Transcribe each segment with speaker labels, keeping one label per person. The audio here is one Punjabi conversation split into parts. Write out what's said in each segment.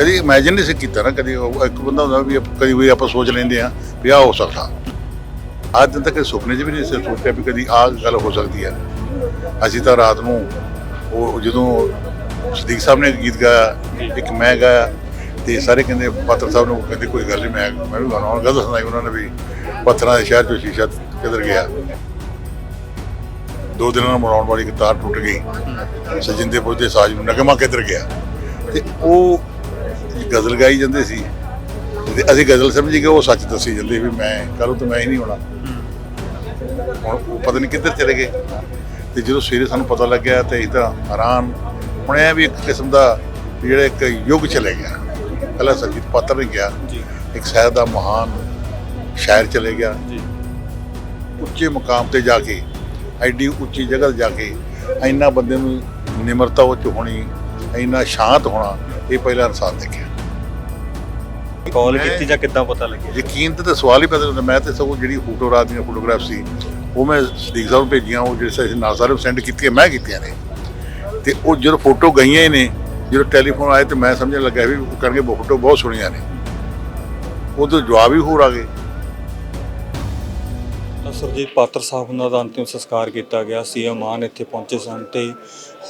Speaker 1: ਕਦੀ ਇਮੇਜਿਨ ਨਹੀਂ ਸੀ ਕੀਤਾ ਨਾ ਕਦੀ ਉਹ ਇੱਕ ਬੰਦਾ ਹੁੰਦਾ ਵੀ ਆਪ- ਕਦੀ ਵੀ ਆਪਾਂ ਸੋਚ ਲੈਂਦੇ ਆ ਵੀ ਆਹ ਹੋ ਸਕਦਾ। ਅੱਜ ਦਿਨ ਤੱਕ ਸੁਪਨੇ 'ਚ ਵੀ ਨਹੀਂ ਸੀ ਸੋਚਿਆ ਵੀ ਕਦੀ ਆਹ ਗੱਲ ਹੋ ਸਕਦੀ ਹੈ। ਅਸੀਂ ਤਾਂ ਰਾਤ ਨੂੰ ਉਹ ਜਦੋਂ ਸਦੀਕ ਸਾਹਿਬ ਨੇ ਗੀਤ ਗਾਇਆ ਇੱਕ ਮੈਂ ਗਾਇਆ ਤੇ ਸਾਰੇ ਕਹਿੰਦੇ ਪਾਤਰ ਸਾਹਿਬ ਨੂੰ ਕਹਿੰਦੇ ਕੋਈ ਗੱਲ ਨਹੀਂ ਮੈਂ ਮੈਂ ਵੀ ਗਾਣਾ ਗੱਲ ਸੁਣਾਈ ਉਹਨਾਂ ਨੇ ਵੀ ਪੱਥਰਾਂ ਦੇ ਸ਼ਹਿਰ ਚੋਂ ਸ਼ੀਸ਼ਾ ਕਿੱਧਰ ਗਿਆ। ਦੋ ਦਿਨਾਂ ਨਾਲ ਮਰਾਉਣ ਵਾਲੀ ਇੱਕ ਤਾਰ ਟੁੱਟ ਗਈ। ਸਜਿੰਦੇ ਪੁੱਜਦੇ ਸਾਜ ਨੂੰ ਨਗਮਾ ਕਿੱਧਰ ਗਿਆ। ਤੇ ਉਹ ਗਜ਼ਲ ਗਾਈ ਜਾਂਦੇ ਸੀ। ਤੇ ਅਸੀਂ ਗਜ਼ਲ ਸਮਝੀ ਕਿ ਉਹ ਸੱਚ ਦੱਸੀ ਜਾਂਦੇ ਵੀ ਮੈਂ ਕੱਲ ਤੋਂ ਮੈਂ ਹੀ ਨਹੀਂ ਹੋਣਾ। ਹੁਣ ਉਹ ਪਤਾ ਨਹੀਂ ਕਿੱਧਰ ਚਲੇ ਗਏ। ਤੇ ਜਦੋਂ ਸਵੇਰੇ ਸਾਨੂੰ ਪਤਾ ਲੱਗਿਆ ਤੇ ਅਸੀਂ ਤਾਂ ਹੈਰਾਨ ਹੁਣ ਇਹ ਵੀ ਇੱਕ ਕਿਸਮ ਦਾ ਜਿਹੜਾ ਇੱਕ ਯੁੱਗ ਚਲੇ ਗਿਆ। ਪਹਿਲਾਂ ਸੰਗੀਤ ਪਾਤਰ ਨਹੀਂ ਗਿਆ।
Speaker 2: ਜੀ।
Speaker 1: ਇੱਕ ਸ਼ਾਇਰ ਦਾ ਮਹਾਨ ਸ਼ਾਇਰ ਚਲੇ ਗਿਆ।
Speaker 2: ਜੀ।
Speaker 1: ਉੱਚੇ ਮੁਕਾਮ ਤੇ ਜਾ ਕੇ ਐਡੀ ਉੱਚੀ ਜਗ੍ਹਾ ਤੇ ਜਾ ਕੇ ਇੰਨਾ ਬੰਦੇ ਨੂੰ ਨਿਮਰਤਾ ਉਹ ਚ ਹੋਣੀ ਇੰਨਾ ਸ਼ਾਂਤ ਹੋਣਾ ਇਹ ਪਹਿਲਾ ਇਨਸਾਨ ਦੇਖਿਆ।
Speaker 2: ਕਾਲ ਕੀਤੀ ਜਾਂ ਕਿੱਦਾਂ ਪਤਾ ਲੱਗਿਆ?
Speaker 1: ਯਕੀਨ ਤੇ ਸਵਾਲ ਹੀ ਪੈਦਾ ਹੁੰਦਾ। ਮੈਂ ਤੇ ਸਗੋਂ ਜਿਹੜੀ ਫੋਟੋ ਰਾਤ ਦੀਆਂ ਫੋਟੋਗ੍ਰਾਫ ਸੀ ਉਹ ਮੈਂ ਸਦੀਕ ਸਾਹਿਬ ਨੂੰ ਭੇਜੀਆਂ ਉਹ ਜਿਹੜੇ ਅਸੀਂ ਨਾਲ ਸਾਰੇ ਸੈਂਡ ਕੀਤੀਆਂ ਮੈਂ ਕੀਤੀਆਂ ਨੇ। ਤੇ ਉਹ ਜਦੋਂ ਫੋਟੋ ਗਈਆਂ ਹੀ ਨੇ ਜਦੋਂ ਟੈਲੀਫੋਨ ਆਏ ਤੇ ਮੈਂ ਸਮਝਣ ਲੱਗਾ ਵੀ ਉਹ ਕਰਨਗੇ ਫੋਟੋ ਬਹੁਤ ਸੋਹਣੀਆਂ ਨੇ। ਉਦੋਂ ਜਵਾਬ ਹੀ ਹੋਰ ਆ ਗਏ।
Speaker 2: ਤਾਂ ਸਰਜੀਤ ਪਾਤਰ ਸਾਹਿਬ ਉਹਨਾਂ ਦਾ ਅੰਤਿਮ ਸੰਸਕਾਰ ਕੀਤਾ ਗਿਆ। ਸੀਐਮ ਮਾਨ ਇੱਥੇ ਪਹੁੰਚੇ ਸਨ ਤੇ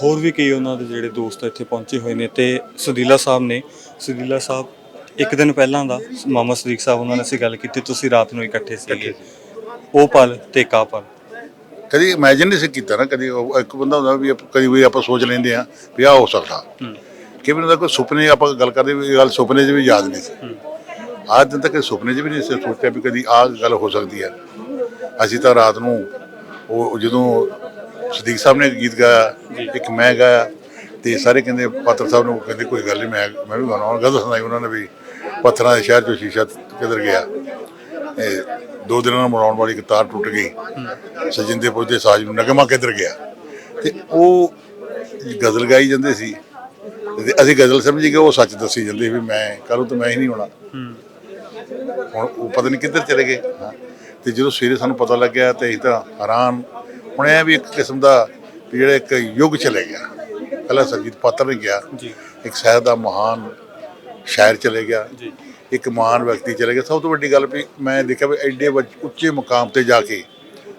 Speaker 2: ਹੋਰ ਵੀ ਕਈ ਉਹਨਾਂ ਦੇ ਜਿਹੜੇ ਦੋਸਤ ਇੱਥੇ ਪਹੁੰਚੇ ਹੋਏ ਨੇ ਤੇ ਸੁਦੀਲਾ ਸਾਹਿਬ ਨੇ। ਸੁਦੀਲਾ ਸਾਹਿਬ ਇੱਕ ਦਿਨ ਪਹਿਲਾਂ ਦਾ ਮਾਮਾ ਸਦੀਕ ਸਾਹਿਬ ਉਹਨਾਂ ਨਾਲ ਅਸੀਂ ਗੱਲ ਕੀਤੀ ਤੁਸੀਂ ਰਾਤ ਨੂੰ ਇਕੱਠੇ ਸੀਗੇ। ਉਹ ਪਲ ਤੇ ਕਾ ਪਲ।
Speaker 1: ਕਦੀ ਇਮੇਜਿਨ ਨਹੀਂ ਸੀ ਕੀਤਾ ਨਾ ਕਦੀ ਉਹ ਇੱਕ ਬੰਦਾ ਹੁੰਦਾ ਵੀ ਆਪ- ਕਦੀ ਵੀ ਆਪਾਂ ਸੋਚ ਲੈਂਦੇ ਆ ਵੀ ਆਹ ਹੋ ਸਕਦਾ। ਕਿ ਵੀ ਉਹਦਾ ਕੋਈ ਸੁਪਨੇ ਆਪਾਂ ਗੱਲ ਕਰਦੇ ਵੀ ਇਹ ਗੱਲ ਸੁਪਨੇ 'ਚ ਵੀ ਯਾਦ ਨਹੀਂ ਸੀ। ਅੱਜ ਦਿਨ ਤੱਕ ਸੁਪਨੇ 'ਚ ਵੀ ਨਹੀਂ ਸੀ ਸੋਚਿਆ ਵੀ ਕਦੀ ਆਹ ਗੱਲ ਹੋ ਸਕਦੀ ਹੈ। ਅਸੀਂ ਤਾਂ ਰਾਤ ਨੂੰ ਉਹ ਜਦੋਂ ਸਦੀਕ ਸਾਹਿਬ ਨੇ ਗੀਤ ਗਾਇਆ, ਇੱਕ ਮੈਂ ਗਾਇਆ, ਤੇ ਸਾਰੇ ਕਹਿੰਦੇ ਪਾਤਰ ਸਾਹਿਬ ਨੂੰ ਕਹਿੰਦੇ ਕੋਈ ਗੱਲ ਨਹੀਂ ਮੈਂ ਮੈਂ ਵੀ ਗਾਣਾ ਗੱਲ ਸੁਣਾਈ ਉਹਨਾਂ ਨੇ ਵੀ ਪੱਥਰਾਂ ਦੇ ਸ਼ਹਿਰ ਚੋਂ ਸ਼ੀਸ਼ਾ ਕਿੱਧਰ ਗਿਆ। ਇਹ ਦੋ ਦਿਨਾਂ ਨਾਲ ਮਰਾਉਣ ਵਾਲੀ ਤਾਰ ਟੁੱਟ ਗਈ। ਸਜਿੰਦੇ ਪੁੱਜਦੇ ਸਾਜ ਨੂੰ ਨਗਮਾ ਕਿੱਧਰ ਗਿਆ? ਤੇ ਉਹ ਗਜ਼ਲ ਗਾਈ ਜਾਂਦੇ ਸੀ। ਤੇ ਅਸੀਂ ਗਜ਼ਲ ਸਮਝੀ ਕਿ ਉਹ ਸੱਚ ਦੱਸੀ ਜਾਂਦੇ ਵੀ ਮੈਂ ਕੱਲ ਤਾਂ ਮੈਂ ਹੀ ਨਹੀਂ ਹੋਣਾ ਹੁਣ ਉਹ ਪਤਾ ਨਹੀਂ ਕਿੱਧਰ ਚਲੇ ਗਏ। ਤੇ ਜਦੋਂ ਸਵੇਰੇ ਸਾਨੂੰ ਪਤਾ ਲੱਗਿਆ ਤੇ ਅਸੀਂ ਤਾਂ ਹੈਰਾਨ ਹੁਣ ਇਹ ਵੀ ਇੱਕ ਕਿਸਮ ਦਾ ਜਿਹੜਾ ਇੱਕ ਯੁੱਗ ਚਲੇ ਗਿਆ। ਪਹਿਲਾਂ ਸੰਗੀਤ ਪਾਤਰ ਨਹੀਂ ਗਿਆ।
Speaker 2: ਜੀ।
Speaker 1: ਇੱਕ ਸ਼ਾਇਰ ਦਾ ਮਹਾਨ ਸ਼ਾਇਰ ਚਲੇ ਗਿਆ।
Speaker 2: ਜੀ।
Speaker 1: ਇੱਕ ਮਹਾਨ ਵਿਅਕਤੀ ਚਲੇ ਗਿਆ। ਸਭ ਤੋਂ ਵੱਡੀ ਗੱਲ ਵੀ ਮੈਂ ਦੇਖਿਆ ਵੀ ਐਡੇ ਉੱਚੇ ਮੁਕਾਮ ਤੇ ਜਾ ਕੇ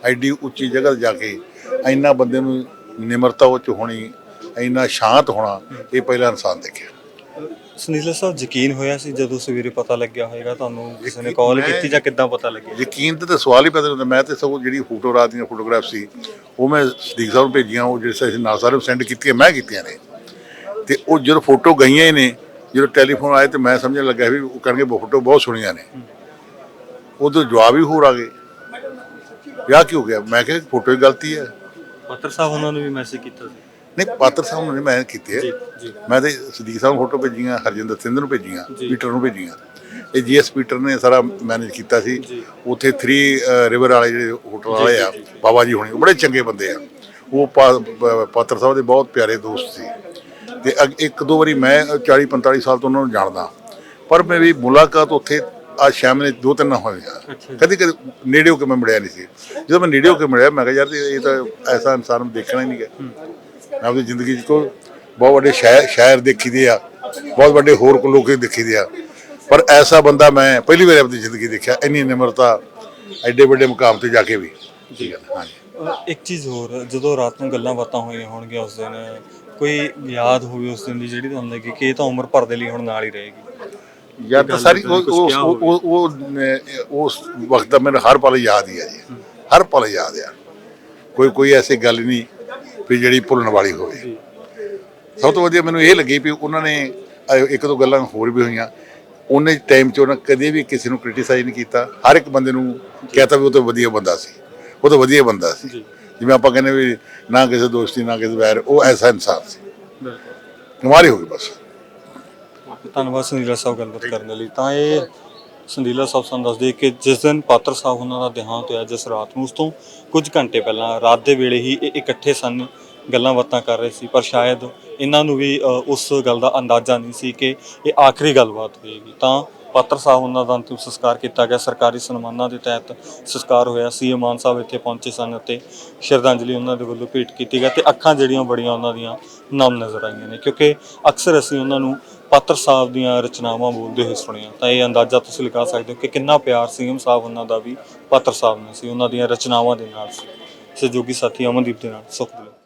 Speaker 1: ਐਡੀ ਉੱਚੀ ਜਗ੍ਹਾ ਤੇ ਜਾ ਕੇ ਇੰਨਾ ਬੰਦੇ ਨੂੰ ਨਿਮਰਤਾ ਉਹ ਚ ਹੋਣੀ ਇੰਨਾ ਸ਼ਾਂਤ ਹੋਣਾ ਇਹ ਪਹਿਲਾ ਇਨਸਾਨ ਦੇਖਿਆ।
Speaker 2: ਸੁਨੀਲ ਸਾਹਿਬ ਯਕੀਨ ਹੋਇਆ ਸੀ ਜਦੋਂ ਸਵੇਰੇ ਪਤਾ ਲੱਗਿਆ ਹੋਵੇਗਾ ਤੁਹਾਨੂੰ ਕਿਸੇ ਨੇ ਕਾਲ
Speaker 1: ਮੈਂ-
Speaker 2: ਕੀਤੀ ਜਾਂ ਕਿੱਦਾਂ ਪਤਾ ਲੱਗਿਆ?
Speaker 1: ਯਕੀਨ ਤੇ ਤਾਂ ਸਵਾਲ ਹੀ ਪੈਦਾ ਹੁੰਦਾ। ਮੈਂ ਤੇ ਸਗੋਂ ਜਿਹੜੀ ਫੋਟੋ ਰਾਤ ਦੀਆਂ ਫੋਟੋਗ੍ਰਾਫ ਸੀ ਉਹ ਮੈਂ ਸਦੀਕ ਸਾਹਿਬ ਨੂੰ ਭੇਜੀਆਂ ਉਹ ਜਿਹੜੇ ਅਸੀਂ ਨਾਲ ਸਾਰੇ ਸੈਂਡ ਕੀਤੀਆਂ ਮੈਂ ਕੀਤੀਆਂ ਨੇ। ਤੇ ਉਹ ਜਦੋਂ ਫੋਟੋ ਗਈਆਂ ਹੀ ਨੇ ਜਦੋਂ ਟੈਲੀਫੋਨ ਆਏ ਤੇ ਮੈਂ ਸਮਝਣ ਲੱਗਾ ਵੀ ਉਹ ਕਰਨਗੇ ਫੋਟੋ ਬਹੁਤ ਸੋਹਣੀਆਂ ਨੇ। ਉਦੋਂ ਜਵਾਬ ਹੀ ਹੋਰ ਆ ਗਏ। ਵਿਆਹ ਕੀ ਹੋ ਗਿਆ? ਮੈਂ ਕਿਹਾ ਫੋਟੋ ਹੀ ਗਲਤੀ ਹੈ।
Speaker 2: ਪਾਤਰ ਸਾਹਿਬ ਉਹਨਾਂ ਨੂੰ ਵੀ ਮੈਸੇਜ ਕੀਤਾ ਸੀ।
Speaker 1: ਨਹੀਂ ਪਾਤਰ ਸਾਹਿਬ ਨੂੰ ਨਹੀਂ ਮੈਂ ਕੀਤੀ ਹੈ। ਮੈਂ ਤੇ ਸਦੀਕ ਸਾਹਿਬ ਨੂੰ ਫੋਟੋ ਭੇਜੀਆਂ ਹਰਜਿੰਦਰ ਸਿੰਘ ਨੂੰ ਭੇਜੀਆਂ। ਪੀਟਰ ਨੂੰ ਭੇਜੀਆਂ। ਇਹ ਜੀਐਸ ਪੀਟਰ ਨੇ ਸਾਰਾ ਮੈਨੇਜ ਕੀਤਾ ਸੀ। ਉੱਥੇ 3 ਰਿਵਰ ਵਾਲੇ ਜਿਹੜੇ ਹੋਟਲ ਵਾਲੇ ਆ। ਬਾਬਾ ਜੀ ਹੋਣੀ ਬੜੇ ਚੰਗੇ ਬੰਦੇ ਆ। ਉਹ ਪਾਤਰ ਸਾਹਿਬ ਦੇ ਬਹੁਤ ਪਿਆਰੇ ਦੋਸਤ ਸੀ। ਤੇ ਇੱਕ ਦੋ ਵਾਰੀ ਮੈਂ 40 45 ਸਾਲ ਤੋਂ ਉਹਨਾਂ ਨੂੰ ਜਾਣਦਾ। ਪਰ ਮੇਰੀ ਮੁਲਾਕਾਤ ਉੱਥੇ ਆ ਸ਼ਾਮ ਨੇ ਦੋ ਤਿੰਨ ਹੋਏ। ਕਦੀ ਕਦੀ ਨੇੜੇ ਹੋ ਕੇ ਮੈਂ ਮਿਲਿਆ ਨਹੀਂ ਸੀ। ਜਦੋਂ ਮੈਂ ਨੇੜੇ ਹੋ ਕੇ ਮਿਲਿਆ ਮੈਂ ਕਿਹਾ ਯਾਰ ਇਹ ਤਾਂ ਐਸਾ ਇਨਸਾਨ ਦੇਖਣਾ ਹੀ ਨਹੀਂ ਗਿਆ। ਮੈਂ ਆਪਣੀ ਜ਼ਿੰਦਗੀ 'ਚ ਬਹੁਤ ਵੱਡੇ ਸ਼ਾਇਰ ਸ਼ਾਇਰ ਦੇਖੀ ਦੇ ਆ ਬਹੁਤ ਵੱਡੇ ਹੋਰ ਲੋਕ ਦੇਖੀ ਦੇ ਆ। ਪਰ ਐਸਾ ਬੰਦਾ ਮੈਂ ਪਹਿਲੀ ਵਾਰ ਆਪਣੀ ਜ਼ਿੰਦਗੀ ਦੇਖਿਆ ਇੰਨੀ ਨਿਮਰਤਾ ਐਡੇ ਵੱਡੇ ਮੁਕਾਮ ਤੇ ਜਾ ਕੇ ਵੀ। ਹਾਂਜੀ।
Speaker 2: ਅਹ ਇੱਕ ਚੀਜ਼ ਹੋਰ ਜਦੋਂ ਰਾਤ ਨੂੰ ਗੱਲਾਂ ਬਾਤਾਂ ਹੋਈਆਂ ਹੋਣਗੀਆਂ ਉਸ ਦਿਨ ਕੋਈ ਯਾਦ ਹੋਵੇ ਉਸ ਦਿਨ ਦੀ ਜਿਹੜੀ ਤੁਹਾਨੂੰ ਲੱਗੀ ਕਿ ਇਹ ਤਾਂ ਉਮਰ ਭਰ ਦੇ ਲਈ ਹੁਣ ਨਾਲ ਹੀ ਰਹੇਗੀ?
Speaker 1: ਯਾਰ ਤਾਂ ਸਾਰੀ ਉਹ ਉਸ ਉਹ ਵਕਤ ਦਾ ਮੈਨੂੰ ਹਰ ਪਲ ਯਾਦ ਹੀ ਹੈ ਜੀ। ਹਰ ਪਲ ਯਾਦ ਆ। ਕੋਈ ਕੋਈ ਐਸੀ ਗੱਲ ਨਹੀਂ ਵੀ ਜਿਹੜੀ ਭੁੱਲਣ ਵਾਲੀ ਹੋਵੇ। ਸਭ ਤੋਂ ਵਧੀਆ ਮੈਨੂੰ ਇਹ ਲੱਗੀ ਵੀ ਉਹਨਾਂ ਨੇ ਇੱਕ ਦੋ ਗੱਲਾਂ ਹੋਰ ਵੀ ਹੋਈਆਂ। ਉਹਨੇ ਟਾਈਮ 'ਚ ਉਹਨਾਂ ਕਦੇ ਵੀ ਕਿਸੇ ਨੂੰ ਕ੍ਰਿਟਿਸਾਈਜ਼ ਨਹੀਂ ਕੀਤਾ। ਹਰ ਇੱਕ ਬੰਦੇ ਨੂੰ ਕਹਤਾ ਵੀ ਉਹ ਤਾਂ ਵਧੀਆ ਬੰਦਾ ਸੀ। ਉਹ ਤਾਂ ਵਧੀਆ ਬੰਦਾ ਸੀ। ਜਿਵੇਂ ਆਪਾਂ ਕਹਿੰਦੇ ਵੀ ਨਾ ਕਿਸੇ ਦੋਸਤੀ ਨਾ ਕਿਸੇ ਵੈਰ ਉਹ ਐਸਾ ਇਨਸਾਨ ਸੀ।
Speaker 2: ਬਿਲਕੁਲ।
Speaker 1: ਹੀ ਗਈ ਬਸ।
Speaker 2: ਧੰਨਵਾਦ ਸੰਦੀਲਾ ਸਾਹਿਬ ਗੱਲਬਾਤ ਕਰਨ ਲਈ। ਤਾਂ ਇਹ ਸੰਦੀਲਾ ਸਾਹਿਬ ਸਾਨੂੰ ਦੱਸਦੇ ਕਿ ਜਿਸ ਦਿਨ ਪਾਤਰ ਸਾਹਿਬ ਉਹਨਾਂ ਦਾ ਦੇਹਾਂਤ ਹੋਇਆ ਜਿਸ ਰਾਤ ਨੂੰ, ਉਸ ਤੋਂ ਕੁਝ ਘੰਟੇ ਪਹਿਲਾਂ, ਰਾਤ ਦੇ ਵੇਲੇ ਹੀ ਇਹ ਇਕੱਠੇ ਸਨ, ਗੱਲਾਂ ਬਾਤਾਂ ਕਰ ਰਹੇ ਸੀ, ਪਰ ਸ਼ਾਇਦ ਇਹਨਾਂ ਨੂੰ ਵੀ ਉਸ ਗੱਲ ਦਾ ਅੰਦਾਜ਼ਾ ਨਹੀਂ ਸੀ ਕਿ ਇਹ ਆਖਰੀ ਗੱਲਬਾਤ ਹੋਏਗੀ। ਤਾਂ ਪਾਤਰ ਸਾਹਿਬ ਉਹਨਾਂ ਦਾ ਅੰਤਿਮ ਸੰਸਕਾਰ ਕੀਤਾ ਗਿਆ, ਸਰਕਾਰੀ ਸਨਮਾਨਾਂ ਦੇ ਤਹਿਤ ਸੰਸਕਾਰ ਹੋਇਆ। ਸੀਐਮ ਮਾਨ ਸਾਹਿਬ ਇੱਥੇ ਪਹੁੰਚੇ ਸਨ ਅਤੇ ਸ਼ਰਧਾਂਜਲੀ ਉਹਨਾਂ ਦੇ ਵੱਲੋਂ ਭੇਟ ਕੀਤੀ ਗਈ ਤੇ ਅੱਖਾਂ ਜਿਹੜੀਆਂ ਬੜੀਆਂ ਉਹਨਾਂ ਦੀਆਂ ਨਮ ਨਜ਼ਰ ਆਈਆਂ ਨੇ, ਕਿਉਂਕਿ ਅਕਸਰ ਅਸੀਂ ਉਹਨਾਂ ਨੂੰ ਪਾਤਰ ਸਾਹਿਬ ਦੀਆਂ ਰਚਨਾਵਾਂ ਬੋਲਦੇ ਹੋਏ ਸੁਣਿਆ। ਤਾਂ ਇਹ ਅੰਦਾਜ਼ਾ ਤੁਸੀਂ ਲਗਾ ਸਕਦੇ ਹੋ ਕਿ ਕਿੰਨਾ ਪਿਆਰ ਸੀਐਮ ਸਾਹਿਬ ਉਹਨਾਂ ਦਾ ਵੀ ਪਾਤਰ ਸਾਹਿਬ ਨਾਲ ਸੀ, ਉਹਨਾਂ ਦੀਆਂ ਰਚਨਾਵਾਂ ਦੇ ਨਾਲ ਸੀ। ਸਹਿਯੋਗੀ ਸਾਥੀ ਅਮਨਦੀਪ ਦੇ ਨਾਲ ਸੁਖਦੇਵ।